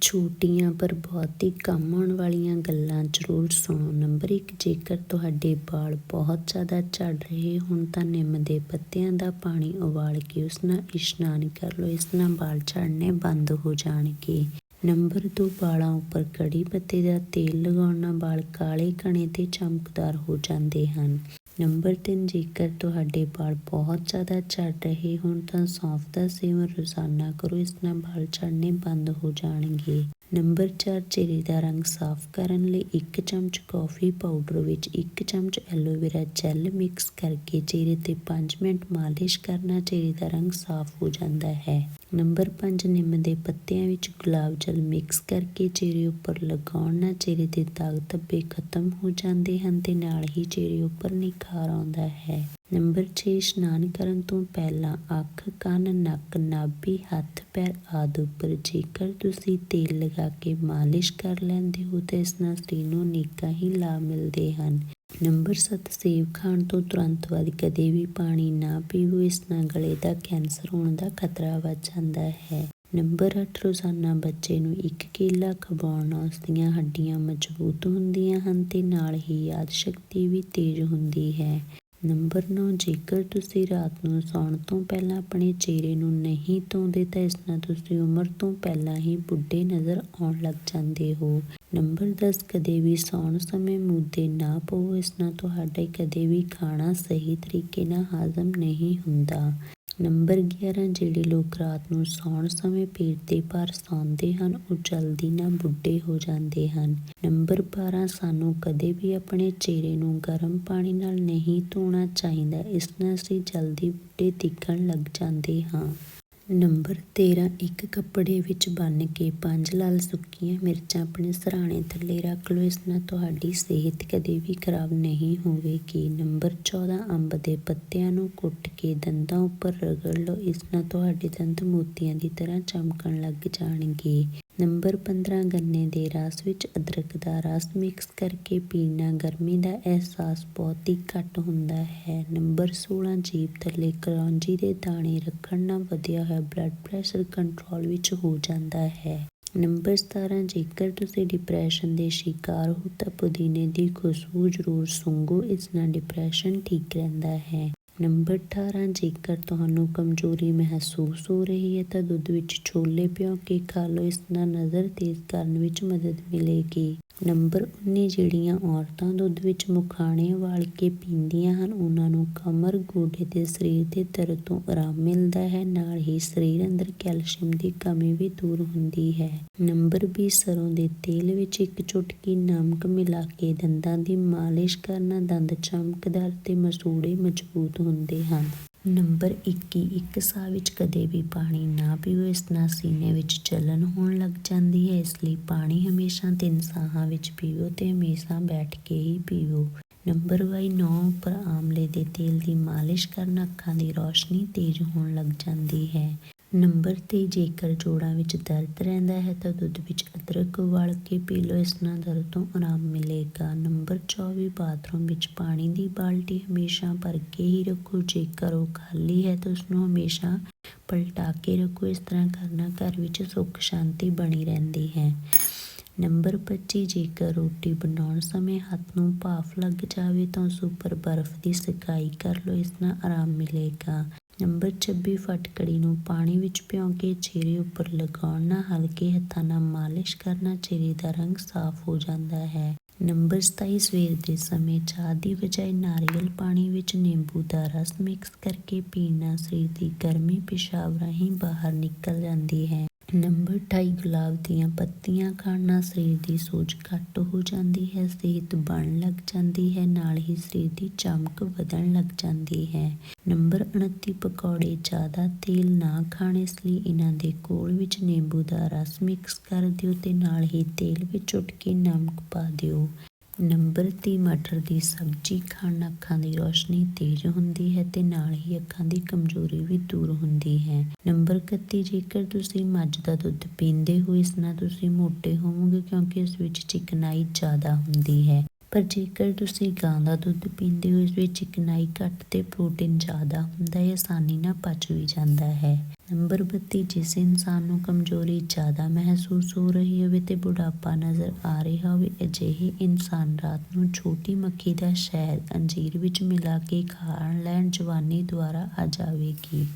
ਛੋਟੀਆਂ ਪਰ ਬਹੁਤ ਹੀ ਕੰਮ ਆਉਣ ਵਾਲੀਆਂ ਗੱਲਾਂ ਜ਼ਰੂਰ ਸੁਣੋ। ਨੰਬਰ 1 ਜੇਕਰ ਤੁਹਾਡੇ ਵਾਲ ਬਹੁਤ ਜ਼ਿਆਦਾ ਝੜ ਰਹੇ ਹੋਣ ਤਾਂ ਨਿੰਮ ਦੇ ਪੱਤਿਆਂ ਦਾ ਪਾਣੀ ਉਬਾਲ ਕੇ ਉਸ ਨਾਲ ਇਸ਼ਨਾਨ ਕਰ ਲਓ। ਇਸ ਨਾਲ ਵਾਲ ਝੜਨੇ ਬੰਦ ਹੋ ਜਾਣਗੇ। ਨੰਬਰ 2 ਵਾਲਾਂ ਉੱਪਰ ਕੜੀ ਪੱਤੇ ਦਾ ਤੇਲ ਲਗਾਉਣ ਨਾਲ ਵਾਲ ਕਾਲੇ ਘਣੇ ਤੇ ਚਮਕਦਾਰ ਹੋ ਜਾਂਦੇ ਹਨ। ਨੰਬਰ 3 ਜੇਕਰ ਤੁਹਾਡੇ ਵਾਲ ਬਹੁਤ ਜ਼ਿਆਦਾ ਝੜ ਰਹੇ ਹੋਣ ਤਾਂ ਸੌਂਫ ਦਾ ਸੇਵਨ ਰੋਜ਼ਾਨਾ ਕਰੋ, ਇਸ ਨਾਲ ਵਾਲ ਝੜਨੇ ਬੰਦ ਹੋ ਜਾਣਗੇ। ਨੰਬਰ 4 ਚਿਹਰੇ ਦਾ ਰੰਗ ਸਾਫ਼ ਕਰਨ ਲਈ 1 ਚਮਚ ਕੌਫੀ ਪਾਊਡਰ ਵਿੱਚ 1 ਚਮਚ ਐਲੋਵੇਰਾ ਜੈਲ ਮਿਕਸ ਕਰਕੇ ਚਿਹਰੇ ਤੇ 5 ਮਿੰਟ ਮਾਲਿਸ਼ ਕਰਨਾ ਚਿਹਰੇ ਦਾ ਰੰਗ ਸਾਫ਼ ਹੋ ਜਾਂਦਾ ਹੈ। ਨੰਬਰ 5 ਨਿੰਮ ਦੇ ਪੱਤਿਆਂ ਵਿੱਚ ਗੁਲਾਬ ਜਲ ਮਿਕਸ ਕਰਕੇ ਚਿਹਰੇ ਉੱਪਰ ਲਗਾਉਣ ਨਾਲ ਚਿਹਰੇ ਦੇ ਦਾਗ ਧੱਬੇ ਖਤਮ ਹੋ ਜਾਂਦੇ ਹਨ ਤੇ ਨਾਲ ਹੀ ਚਿਹਰੇ ਉੱਪਰ ਨਿਖਾਰ ਆਉਂਦਾ ਹੈ। ਨੰਬਰ 6 ਇਸ਼ਨਾਨ ਕਰਨ ਤੋਂ ਪਹਿਲਾਂ ਅੱਖ, ਕੰਨ, ਨੱਕ, ਨਾਭੀ, ਹੱਥ, ਪੈਰ ਆਦਿ ਉੱਪਰ ਜੇਕਰ ਤੁਸੀਂ ਤੇਲ ਲਗਾ ਕੇ ਮਾਲਿਸ਼ ਕਰ ਲੈਂਦੇ ਹੋ ਤਾਂ ਇਸ ਨਾਲ ਸਰੀਰ ਨੂੰ ਨੇਕਾਂ ਹੀ ਲਾਭ ਮਿਲਦੇ ਹਨ। ਨੰਬਰ 7 ਸੇਬ ਖਾਣ ਤੋਂ ਤੁਰੰਤ ਬਾਅਦ ਕਦੇ ਵੀ ਪਾਣੀ ਨਾ ਪੀਵੋ, ਇਸ ਨਾਲ ਗਲੇ ਦਾ ਕੈਂਸਰ ਹੋਣ ਦਾ ਖਤਰਾ ਵੱਧ ਜਾਂਦਾ ਹੈ। ਨੰਬਰ 8 ਰੋਜ਼ਾਨਾ ਬੱਚੇ ਨੂੰ ਇੱਕ ਕੇਲਾ ਖਵਾਉਣ ਨਾਲ ਉਸ ਦੀਆਂ ਹੱਡੀਆਂ ਮਜ਼ਬੂਤ ਹੁੰਦੀਆਂ ਹਨ ਤੇ ਨਾਲ ਹੀ ਯਾਦ ਸ਼ਕਤੀ ਵੀ ਤੇਜ਼ ਹੁੰਦੀ ਹੈ। ਨੰਬਰ 9 ਜੇਕਰ ਤੁਸੀਂ ਰਾਤ ਨੂੰ ਸੌਣ ਤੋਂ ਪਹਿਲਾਂ ਆਪਣੇ ਚਿਹਰੇ ਨੂੰ ਨਹੀਂ ਧੋਂਦੇ ਤਾਂ ਇਸ ਨਾਲ ਤੁਸੀਂ ਉਮਰ ਤੋਂ ਪਹਿਲਾਂ ਹੀ ਬੁੱਢੇ ਨਜ਼ਰ ਆਉਣ ਲੱਗ ਜਾਂਦੇ ਹੋ। ਨੰਬਰ 10 ਕਦੇ ਵੀ ਸੌਣ ਸਮੇਂ ਮੂਦੇ ਨਾ ਪਵੋ ਇਸ ਨਾਲ ਤੁਹਾਡੇ ਕਦੇ ਵੀ ਖਾਣਾ ਸਹੀ ਤਰੀਕੇ ਨਾਲ ਹਾਜ਼ਮ ਨਹੀਂ ਹੁੰਦਾ। ਨੰਬਰ 11 ਜਿਹੜੇ ਲੋਕ ਰਾਤ ਨੂੰ ਸੌਣ ਸਮੇਂ ਪੇਟ ਦੇ ਭਾਰ ਸੌਂਦੇ ਹਨ, ਉਹ ਜਲਦੀ ਨਾਲ ਬੁੱਢੇ ਹੋ ਜਾਂਦੇ ਹਨ। ਨੰਬਰ 12 ਸਾਨੂੰ ਕਦੇ ਵੀ ਆਪਣੇ ਚਿਹਰੇ ਨੂੰ ਗਰਮ ਪਾਣੀ ਨਾਲ ਨਹੀਂ ਧੋਣਾ ਚਾਹੀਦਾ, ਇਸ ਨਾਲ ਅਸੀਂ ਜਲਦੀ ਬੁੱਢੇ ਦਿਖਣ ਲੱਗ ਜਾਂਦੇ ਹਾਂ। ਨੰਬਰ 13 ਇੱਕ ਕੱਪੜੇ ਵਿੱਚ ਬੰਨ੍ਹ ਕੇ ਪੰਜ ਲਾਲ ਸੁੱਕੀਆਂ ਮਿਰਚਾਂ ਆਪਣੇ ਸਰਾਣੇ ਥੱਲੇ ਰੱਖ ਲਓ। ਇਸ ਨਾਲ ਤੁਹਾਡੀ ਸਿਹਤ ਕਦੇ ਵੀ ਖਰਾਬ ਨਹੀਂ ਹੋਵੇਗੀ। ਨੰਬਰ 14 ਅੰਬ ਦੇ ਪੱਤਿਆਂ ਨੂੰ ਕੁੱਟ ਕੇ ਦੰਦਾਂ ਉੱਪਰ ਰਗੜ ਲਓ। ਇਸ ਨਾਲ ਤੁਹਾਡੇ ਦੰਦ ਮੋਤੀਆਂ ਦੀ ਤਰ੍ਹਾਂ ਚਮਕਣ ਲੱਗ ਜਾਣਗੇ। ਨੰਬਰ 15 ਗੰਨੇ ਦੇ ਰਸ ਵਿੱਚ ਅਦਰਕ ਦਾ ਰਸ ਮਿਕਸ ਕਰਕੇ ਪੀਣਾ। ਗਰਮੀ ਦਾ ਅਹਿਸਾਸ ਬਹੁਤ ਹੀ ਘੱਟ ਹੁੰਦਾ ਹੈ। ਨੰਬਰ 16 ਜੀਭ ਥੱਲੇ ਕਲੌਂਜੀ ਦੇ ਦਾਣੇ ਰੱਖਣ ਨਾਲ ਵਧਿਆ ਹੋਇਆ ਬਲੱਡ ਪ੍ਰੈਸ਼ਰ ਕੰਟਰੋਲ ਵਿੱਚ ਹੋ ਜਾਂਦਾ ਹੈ। ਨੰਬਰ 17 ਜੇਕਰ ਤੁਸੀਂ ਡਿਪਰੈਸ਼ਨ ਦੇ ਸ਼ਿਕਾਰ ਹੋ ਤਾਂ ਪੁਦੀਨੇ ਦੀ ਖੁਸ਼ਬੂ ਜ਼ਰੂਰ ਸੁੰਘੋ। ਇਸ ਨਾਲ ਡਿਪਰੈਸ਼ਨ ਠੀਕ ਰਹਿੰਦਾ ਹੈ। ਨੰਬਰ 18 ਜੇਕਰ ਤੁਹਾਨੂੰ ਕਮਜ਼ੋਰੀ ਮਹਿਸੂਸ ਹੋ ਰਹੀ ਹੈ ਤਾਂ ਦੁੱਧ ਵਿੱਚ ਛੋਲੇ ਭਿਓ ਕੇ ਖਾ ਲਓ, ਇਸ ਨਾਲ ਨਜ਼ਰ ਤੇਜ਼ ਕਰਨ ਵਿੱਚ ਮਦਦ ਮਿਲੇਗੀ। ਨੰਬਰ 19 ਜਿਹੜੀਆਂ ਔਰਤਾਂ ਦੁੱਧ ਵਿੱਚ ਮੁਖਾਣੇ ਵਾਲ ਕੇ ਪੀਂਦੀਆਂ ਹਨ, ਉਹਨਾਂ ਨੂੰ ਕਮਰ, ਗੋਡੇ ਤੇ ਸਰੀਰ ਦੇ ਦਰਦ ਤੋਂ ਆਰਾਮ ਮਿਲਦਾ ਹੈ। ਨਾਲ ਹੀ ਸਰੀਰ ਅੰਦਰ ਕੈਲਸ਼ੀਅਮ ਦੀ ਕਮੀ ਵੀ ਦੂਰ ਹੁੰਦੀ ਹੈ। ਨੰਬਰ 20 ਸਰੋਂ ਦੇ ਤੇਲ ਵਿੱਚ ਇੱਕ ਚੁਟਕੀ ਨਮਕ ਮਿਲਾ ਕੇ ਦੰਦਾਂ ਦੀ ਮਾਲਿਸ਼ ਕਰਨਾ ਦੰਦ ਚਮਕਦਾਰ ਤੇ ਮਸੂੜੇ ਮਜ਼ਬੂਤ ਹੁੰਦੇ ਹਨ। ਨੰਬਰ 21 ਇੱਕ ਸਾਹ ਵਿੱਚ ਕਦੇ ਵੀ ਪਾਣੀ ਨਾ ਪੀਓ, ਇਸ ਨਾਲ ਸੀਨੇ ਵਿੱਚ ਜਲਨ ਹੋਣ ਲੱਗ ਜਾਂਦੀ ਹੈ। ਇਸ ਲਈ ਪਾਣੀ ਹਮੇਸ਼ਾ ਤਿੰਨ ਸਾਹਾਂ ਵਿੱਚ ਪੀਓ ਤੇ ਹਮੇਸ਼ਾ ਬੈਠ ਕੇ ਹੀ ਪੀਓ। ਨੰਬਰ 22 9 ਉੱਪਰ ਆਮਲੇ ਦੇ ਤੇਲ ਦੀ ਮਾਲਿਸ਼ ਕਰਨ ਅੱਖਾਂ ਦੀ ਰੋਸ਼ਨੀ ਤੇਜ਼ ਹੋਣ ਲੱਗ ਜਾਂਦੀ ਹੈ। ਨੰਬਰ 23 ਜੇਕਰ ਜੋੜਾਂ ਵਿੱਚ ਦਰਦ ਰਹਿੰਦਾ ਹੈ ਤਾਂ ਦੁੱਧ ਵਿੱਚ ਅਦਰਕ ਉਬਾਲ ਕੇ ਪੀ ਲਓ। ਇਸ ਨਾਲ ਦਰਦ ਤੋਂ ਆਰਾਮ ਮਿਲੇਗਾ। ਨੰਬਰ 24 ਬਾਥਰੂਮ ਵਿੱਚ ਪਾਣੀ ਦੀ ਬਾਲਟੀ ਹਮੇਸ਼ਾ ਭਰ ਕੇ ਹੀ ਰੱਖੋ। ਜੇਕਰ ਉਹ ਖਾਲੀ ਹੈ ਤਾਂ ਉਸ ਨੂੰ ਹਮੇਸ਼ਾ ਪਲਟਾ ਕੇ ਰੱਖੋ। ਇਸ ਤਰ੍ਹਾਂ ਕਰਨਾ ਘਰ ਵਿੱਚ ਸੁੱਖ ਸ਼ਾਂਤੀ ਬਣੀ ਰਹਿੰਦੀ ਹੈ। ਨੰਬਰ 25 ਜੇਕਰ ਰੋਟੀ ਬਣਾਉਣ ਸਮੇਂ ਹੱਥ ਨੂੰ ਭਾਫ ਲੱਗ ਜਾਵੇ ਤਾਂ ਉਸ ਉੱਪਰ ਬਰਫ਼ ਦੀ ਸਕਾਈ ਕਰ ਲਓ, ਇਸ ਨਾਲ ਆਰਾਮ ਮਿਲੇਗਾ। ਨੰਬਰ 26 ਫਟਕੜੀ ਨੂੰ ਪਾਣੀ ਵਿੱਚ ਭਿਉਂ ਕੇ ਚਿਹਰੇ ਉੱਪਰ ਲਗਾਉਣ ਨਾਲ ਹਲਕੇ ਹੱਥਾਂ ਨਾਲ ਮਾਲਿਸ਼ ਕਰਨਾ ਚਿਹਰੇ ਦਾ ਰੰਗ ਸਾਫ਼ ਹੋ ਜਾਂਦਾ ਹੈ। ਨੰਬਰ 27 ਸਵੇਰ ਦੇ ਸਮੇਂ ਚਾਹ ਦੀ ਬਜਾਏ ਨਾਰੀਅਲ ਪਾਣੀ ਵਿੱਚ ਨਿੰਬੂ ਦਾ ਰਸ ਮਿਕਸ ਕਰਕੇ ਪੀਣਾ ਸਰੀਰ ਦੀ ਗਰਮੀ ਪਿਸ਼ਾਬ ਰਾਹੀਂ ਬਾਹਰ ਨਿਕਲ ਜਾਂਦੀ ਹੈ। ਨੰਬਰ ਢਾਈ ਗੁਲਾਬ ਦੀਆਂ ਪੱਤੀਆਂ ਖਾਣ ਨਾਲ ਸਰੀਰ ਦੀ ਸੋਜ ਘੱਟ ਹੋ ਜਾਂਦੀ ਹੈ, ਸਿਹਤ ਬਣਨ ਲੱਗ ਜਾਂਦੀ ਹੈ, ਨਾਲ ਹੀ ਸਰੀਰ ਦੀ ਚਮਕ ਵਧਣ ਲੱਗ ਜਾਂਦੀ ਹੈ। ਨੰਬਰ 29 ਪਕੌੜੇ ਜ਼ਿਆਦਾ ਤੇਲ ਨਾ ਖਾਣ ਇਸ ਲਈ ਇਹਨਾਂ ਦੇ ਕੋਲ ਵਿੱਚ ਨਿੰਬੂ ਦਾ ਰਸ ਮਿਕਸ ਕਰ ਦਿਓ ਤੇ ਨਾਲ ਹੀ ਤੇਲ ਵਿੱਚ ਚੁਟਕੀ ਨਮਕ ਪਾ ਦਿਓ। ਨੰਬਰ 30 ਮਟਰ ਦੀ ਸਬਜ਼ੀ ਖਾਣ ਨਾਲ ਅੱਖਾਂ ਦੀ ਰੋਸ਼ਨੀ ਤੇਜ਼ ਹੁੰਦੀ ਹੈ ਤੇ ਨਾਲ ਹੀ ਅੱਖਾਂ ਦੀ ਕਮਜ਼ੋਰੀ ਵੀ ਦੂਰ ਹੁੰਦੀ ਹੈ। ਨੰਬਰ 31 ਜੇਕਰ ਤੁਸੀਂ ਮੱਝ ਦਾ ਦੁੱਧ ਪੀਂਦੇ ਹੋ, ਇਸ ਨਾਲ ਤੁਸੀਂ ਮੋਟੇ ਹੋਵੋਗੇ ਕਿਉਂਕਿ ਇਸ ਵਿੱਚ ਚਿਕਨਾਈ ਜ਼ਿਆਦਾ ਹੁੰਦੀ ਹੈ। ਪਰ ਜੇਕਰ ਤੁਸੀਂ ਗਾਂ ਦਾ ਦੁੱਧ ਪੀਂਦੇ ਹੋ, ਇਸ ਵਿੱਚ ਚਿਕਨਾਈ ਘੱਟ ਤੇ ਪ੍ਰੋਟੀਨ ਜ਼ਿਆਦਾ ਹੁੰਦਾ ਹੈ, ਆਸਾਨੀ ਨਾਲ ਪਚ ਵੀ ਜਾਂਦਾ ਹੈ। ਨੰਬਰ 32 ਜਿਸ ਇਨਸਾਨ ਨੂੰ ਕਮਜ਼ੋਰੀ ਜ਼ਿਆਦਾ ਮਹਿਸੂਸ ਹੋ ਰਹੀ ਹੋਵੇ ਤੇ ਬੁਢਾਪਾ ਨਜ਼ਰ ਆ ਰਿਹਾ ਹੋਵੇ, ਅਜਿਹੇ ਇਨਸਾਨ ਰਾਤ ਨੂੰ ਛੋਟੀ ਮੱਖੀ ਦਾ ਸ਼ਹਿਦ ਅੰਜੀਰ ਵਿੱਚ ਮਿਲਾ ਕੇ ਖਾਣ ਲੈਣ ਜਵਾਨੀ ਦੁਆਰਾ ਆ ਜਾਵੇਗੀ।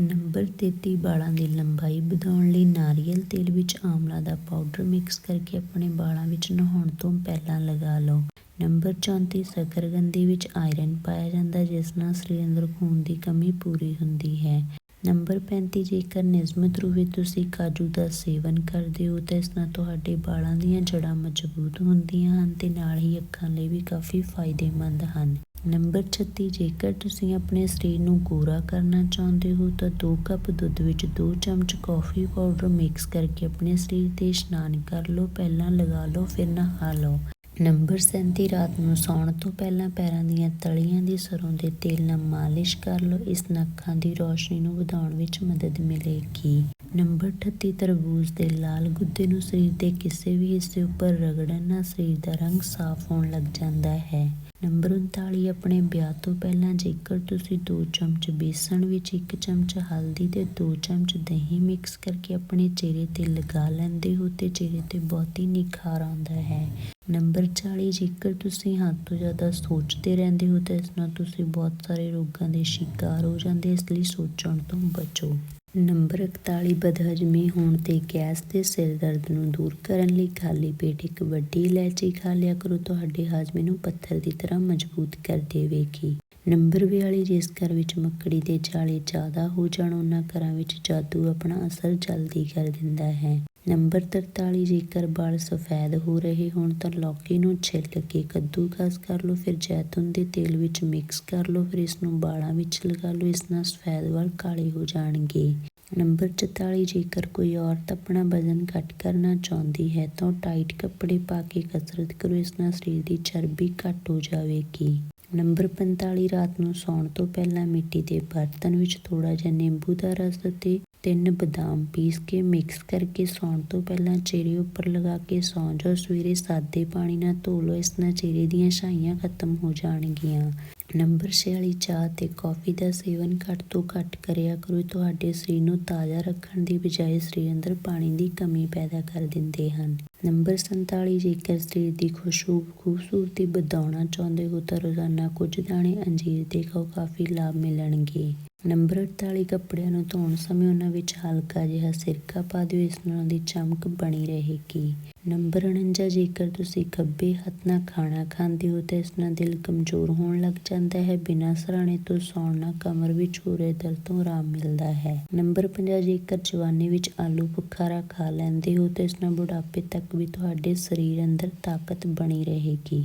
ਨੰਬਰ 33 ਵਾਲਾਂ ਦੀ ਲੰਬਾਈ ਵਧਾਉਣ ਲਈ ਨਾਰੀਅਲ ਤੇਲ ਵਿੱਚ ਆਮਲਾ ਦਾ ਪਾਊਡਰ ਮਿਕਸ ਕਰਕੇ ਆਪਣੇ ਵਾਲਾਂ ਵਿੱਚ ਨਹਾਉਣ ਤੋਂ ਪਹਿਲਾਂ ਲਗਾ ਲਓ। ਨੰਬਰ 34 ਸਕਰਗੰਦੀ ਵਿੱਚ ਆਇਰਨ ਪਾਇਆ ਜਾਂਦਾ, ਜਿਸ ਨਾਲ ਸਰੀਰ ਅੰਦਰ ਖੂਨ ਦੀ ਕਮੀ ਪੂਰੀ ਹੁੰਦੀ ਹੈ। ਨੰਬਰ 35 ਜੇਕਰ ਨਿਯਮਿਤ ਰੂਪ ਵਿੱਚ ਤੁਸੀਂ ਕਾਜੂ ਦਾ ਸੇਵਨ ਕਰਦੇ ਹੋ, ਤਾਂ ਇਸ ਨਾਲ ਤੁਹਾਡੇ ਵਾਲਾਂ ਦੀਆਂ ਜੜ੍ਹਾਂ ਮਜ਼ਬੂਤ ਹੁੰਦੀਆਂ ਹਨ ਤੇ ਨਾਲ ਹੀ ਅੱਖਾਂ ਲਈ ਵੀ ਕਾਫੀ ਫਾਇਦੇਮੰਦ ਹਨ। ਨੰਬਰ 36 ਜੇਕਰ ਤੁਸੀਂ ਆਪਣੇ ਸਰੀਰ ਨੂੰ ਗੋਰਾ ਕਰਨਾ ਚਾਹੁੰਦੇ ਹੋ, ਤਾਂ 2 ਕੱਪ ਦੁੱਧ ਵਿੱਚ 2 ਚਮਚ ਕੌਫੀ ਪਾਊਡਰ ਮਿਕਸ ਕਰਕੇ ਆਪਣੇ ਸਰੀਰ ਤੇ ਇਸ਼ਨਾਨ ਕਰ ਲਓ। ਪਹਿਲਾਂ ਲਗਾ ਲਓ, ਫਿਰ ਨਹਾ ਲਓ। ਨੰਬਰ 37 ਰਾਤ ਨੂੰ ਸੌਣ ਤੋਂ ਪਹਿਲਾਂ ਪੈਰਾਂ ਦੀਆਂ ਤਲੀਆਂ ਦੀ ਸਰੋਂ ਦੇ ਤੇਲ ਨਾਲ ਮਾਲਿਸ਼ ਕਰ ਲਓ। ਇਸ ਨਾਲ ਅੱਖਾਂ ਦੀ ਰੋਸ਼ਨੀ ਨੂੰ ਵਧਾਉਣ ਵਿੱਚ ਮਦਦ ਮਿਲੇਗੀ। ਨੰਬਰ 38 ਤਰਬੂਜ ਦੇ ਲਾਲ ਗੁੱਦੇ ਨੂੰ ਸਰੀਰ ਦੇ ਕਿਸੇ ਵੀ ਹਿੱਸੇ ਉੱਪਰ ਰਗੜਨ ਨਾਲ ਸਰੀਰ ਦਾ ਰੰਗ ਸਾਫ਼ ਹੋਣ ਲੱਗ ਜਾਂਦਾ ਹੈ। ਨੰਬਰ 39 ਆਪਣੇ ਵਿਆਹ ਤੋਂ ਪਹਿਲਾਂ ਜੇਕਰ ਤੁਸੀਂ 2 ਚਮਚ ਬੇਸਣ ਵਿੱਚ 1 ਚਮਚ ਹਲਦੀ ਤੇ 2 ਚਮਚ ਦਹੀਂ ਮਿਕਸ ਕਰਕੇ ਆਪਣੇ ਚਿਹਰੇ ਤੇ ਲਗਾ ਲੈਂਦੇ ਹੋ ਤੇ ਚਿਹਰੇ ਤੇ ਬਹੁਤ ਹੀ ਨਿਖਾਰ ਆਉਂਦਾ ਹੈ। ਨੰਬਰ 40 ਜੇਕਰ ਤੁਸੀਂ ਹੱਦ ਤੋਂ ਜ਼ਿਆਦਾ ਸੋਚਦੇ ਰਹਿੰਦੇ ਹੋ ਤਾਂ ਇਸ ਨਾਲ ਤੁਸੀਂ ਬਹੁਤ ਸਾਰੇ ਰੋਗਾਂ ਦੇ ਸ਼ਿਕਾਰ ਹੋ ਜਾਂਦੇ ਇਸ ਲਈ ਸੋਚਣ ਤੋਂ ਬਚੋ। ਨੰਬਰ 41 ਬਦਹਜਮੀ ਹੋਣ ਤੇ ਗੈਸ ਤੇ ਸਿਰ ਦਰਦ ਨੂੰ ਦੂਰ ਕਰਨ ਲਈ ਖਾਲੀ ਪੇਟ ਇੱਕ ਵੱਡੀ ਇਲਾਇਚੀ ਖਾ ਲਿਆ ਕਰੋ। ਤੁਹਾਡੇ ਹਾਜ਼ਮੇ ਨੂੰ ਪੱਥਰ ਦੀ ਤਰ੍ਹਾਂ ਮਜ਼ਬੂਤ ਕਰ ਦੇਵੇਗੀ ਨੰਬਰ 42 ਜਿਸ ਘਰ ਵਿੱਚ ਮੱਕੜੀ ਦੇ ਜਾਲੇ ਜ਼ਿਆਦਾ ਹੋ ਜਾਣ, ਉਹਨਾਂ ਘਰਾਂ ਵਿੱਚ ਜਾਦੂ ਆਪਣਾ ਅਸਰ ਜਲਦੀ ਕਰ ਦਿੰਦਾ ਹੈ। ਨੰਬਰ 43 ਜੇਕਰ ਵਾਲ ਸਫੈਦ ਹੋ ਰਹੇ ਹੋਣ ਤਾਂ ਲੌਕੀ ਨੂੰ ਛਿੱਲ ਕੇ ਕੱਦੂਕਸ ਕਰ ਲਓ, ਫਿਰ ਜੈਤੂਨ ਦੇ ਤੇਲ ਵਿੱਚ ਮਿਕਸ ਕਰ ਲਓ, ਫਿਰ ਇਸ ਨੂੰ ਵਾਲਾਂ ਵਿੱਚ ਲਗਾ ਲਓ, ਇਸ ਨਾਲ ਸਫੈਦ ਵਾਲ ਕਾਲੇ ਹੋ ਜਾਣਗੇ। ਨੰਬਰ 44 ਜੇਕਰ ਕੋਈ ਔਰਤ ਆਪਣਾ ਵਜ਼ਨ ਘੱਟ ਕਰਨਾ ਚਾਹੁੰਦੀ ਹੈ ਤਾਂ ਉਹ ਟਾਈਟ ਕੱਪੜੇ ਪਾ ਕੇ ਕਸਰਤ ਕਰੋ, ਇਸ ਨਾਲ ਸਰੀਰ ਦੀ ਚਰਬੀ ਘੱਟ ਹੋ ਜਾਵੇਗੀ। ਨੰਬਰ 45 ਰਾਤ ਨੂੰ ਸੌਣ ਤੋਂ ਪਹਿਲਾਂ ਮਿੱਟੀ ਦੇ ਬਰਤਨ ਵਿੱਚ ਥੋੜਾ ਜਿਹਾ ਨਿੰਬੂ ਦਾ ਰਸ ਅਤੇ ਤਿੰਨ ਬਦਾਮ ਪੀਸ ਕੇ ਮਿਕਸ ਕਰਕੇ ਸੌਣ ਤੋਂ ਪਹਿਲਾਂ ਚਿਹਰੇ ਉੱਪਰ ਲਗਾ ਕੇ ਸੌਂ ਜਾਓ। ਸਵੇਰੇ ਸਾਦੇ ਪਾਣੀ ਨਾਲ ਧੋ ਲਓ। ਇਸ ਨਾਲ ਚਿਹਰੇ ਦੀਆਂ ਛਾਈਆਂ ਖਤਮ ਹੋ ਜਾਣਗੀਆਂ। ਨੰਬਰ 46 ਚਾਹ ਤੇ ਕੌਫੀ ਦਾ ਸੇਵਨ ਘੱਟ ਤੋਂ ਘੱਟ ਕਰਿਆ ਕਰੋ। ਤੁਹਾਡੇ ਸਰੀਰ ਨੂੰ ਤਾਜ਼ਾ ਰੱਖਣ ਦੀ ਬਜਾਏ ਸਰੀਰ ਅੰਦਰ ਪਾਣੀ ਦੀ ਕਮੀ ਪੈਦਾ ਕਰ ਦਿੰਦੇ ਹਨ। ਨੰਬਰ 47 ਜੇਕਰ ਸਰੀਰ ਦੀ ਖੁਸ਼ਬੂ ਖੂਬਸੂਰਤੀ ਵਧਾਉਣਾ ਚਾਹੁੰਦੇ ਹੋ ਤਾਂ ਰੋਜ਼ਾਨਾ ਕੁਝ ਦਾਣੇ, ਅੰਜੀਰ ਦੇ ਖਾਓ। ਕਾਫੀ ਲਾਭ ਮਿਲਣਗੇ। ਨੰਬਰ 48 ਕੱਪੜਿਆਂ ਨੂੰ ਧੋਣ ਸਮੇਂ ਉਹਨਾਂ ਵਿੱਚ ਹਲਕਾ ਜਿਹਾ ਸਿਰਕਾ ਪਾ ਦਿਓ, ਇਸ ਨਾਲ ਦੀ ਚਮਕ ਬਣੀ ਰਹੇਗੀ। ਨੰਬਰ 49 ਜੇਕਰ ਤੁਸੀਂ ਖੱਬੇ ਹੱਥ ਨਾਲ ਖਾਣਾ ਖਾਂਦੇ ਹੋ ਤਾਂ ਇਸ ਨਾਲ ਦਿਲ ਕਮਜ਼ੋਰ ਹੋਣ ਲੱਗ ਜਾਂਦਾ ਹੈ। ਬਿਨਾਂ ਸਰਾਣੇ ਤੋਂ ਸੌਣ ਨਾਲ ਕਮਰ ਵਿੱਚ ਹੋ ਰਹੇ ਦਰਦ ਤੋਂ ਆਰਾਮ ਮਿਲਦਾ ਹੈ। ਨੰਬਰ 50 ਜੇਕਰ ਜਵਾਨੀ ਵਿੱਚ ਆਲੂ ਬੁਖਾਰਾ ਖਾ ਲੈਂਦੇ ਹੋ ਤਾਂ ਇਸ ਨਾਲ ਬੁਢਾਪੇ ਤੱਕ ਵੀ ਤੁਹਾਡੇ ਸਰੀਰ ਅੰਦਰ ਤਾਕਤ ਬਣੀ ਰਹੇਗੀ।